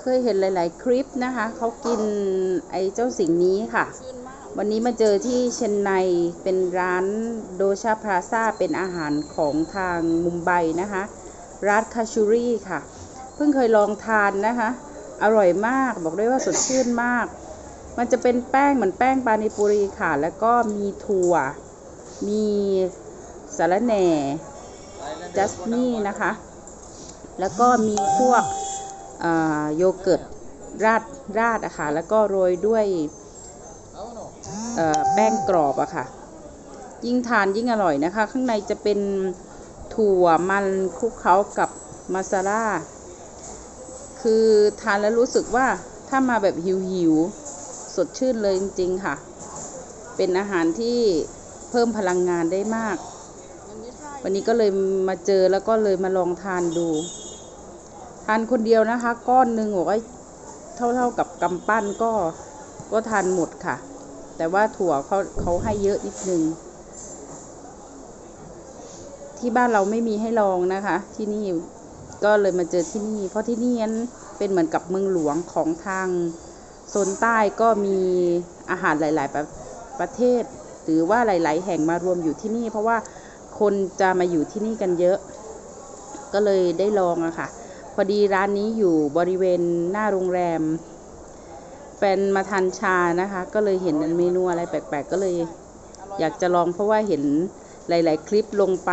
เคยเห็นหลาย ๆ คลิปนะคะเขากินไอ้เจ้าสิ่งนี้ค่ะชื่นมากวันนี้มาเจอที่เชนไนเป็นร้านโดชาพลาซ่าเป็นอาหารของทางมุมไบนะคะร้านคาชูรี่ค่ะ เพิ่งเคยลองทานนะคะ อร่อยมากบอกได้ว่าสดชื่นมาก มันจะเป็นแป้งเหมือนแป้งปานิปุรีค่ะ แล้วก็มีถั่ว มีสาระแหน่จัสมี่นะคะ แล้วก็มีพวกอ่า โยเกิร์ตราดราดอะค่ะ แล้วก็โรยด้วยแป้งกรอบอะค่ะ ยิ่งทานยิ่งอร่อยนะคะ ข้างในจะเป็นถั่วมันคลุกเคล้ากับมาซาร่า คือทานแล้วรู้สึกว่าถ้ามาแบบหิวหิวสดชื่นเลยจริงๆค่ะ เป็นอาหารที่เพิ่มพลังงานได้มาก วันนี้ก็เลยมาเจอแล้วก็เลยมาลองทานดู ทานคนเดียวนะคะ ก้อนหนึ่งบอกว่าเท่าเท่าๆกับกำปั้นก็ก็ทานหมดค่ะ แต่ว่าถั่วเขาเขาให้เยอะนิดนึง ที่บ้านเราไม่มีให้ลองนะคะ ที่นี่ก็เลยมาเจอที่นี่ เพราะที่นี่นั้นเป็นเหมือนกับเมืองหลวงของทางโซนใต้ก็มีอาหารหลาย ๆ ประประเทศ หรือว่าหลาย ๆ แห่งมารวมอยู่ที่นี่ เพราะว่าคนจะมาอยู่ที่นี่กันเยอะ ก็เลยได้ลองอะค่ะ พอดีร้านนี้อยู่บริเวณหน้าโรงแรม แฟนมาทานชานะคะ ก็เลยเห็นเมนูอะไรแปลกๆ ก็เลยอร่อยอยากจะลองเพราะว่าเห็นหลาย ๆ คลิปลงไป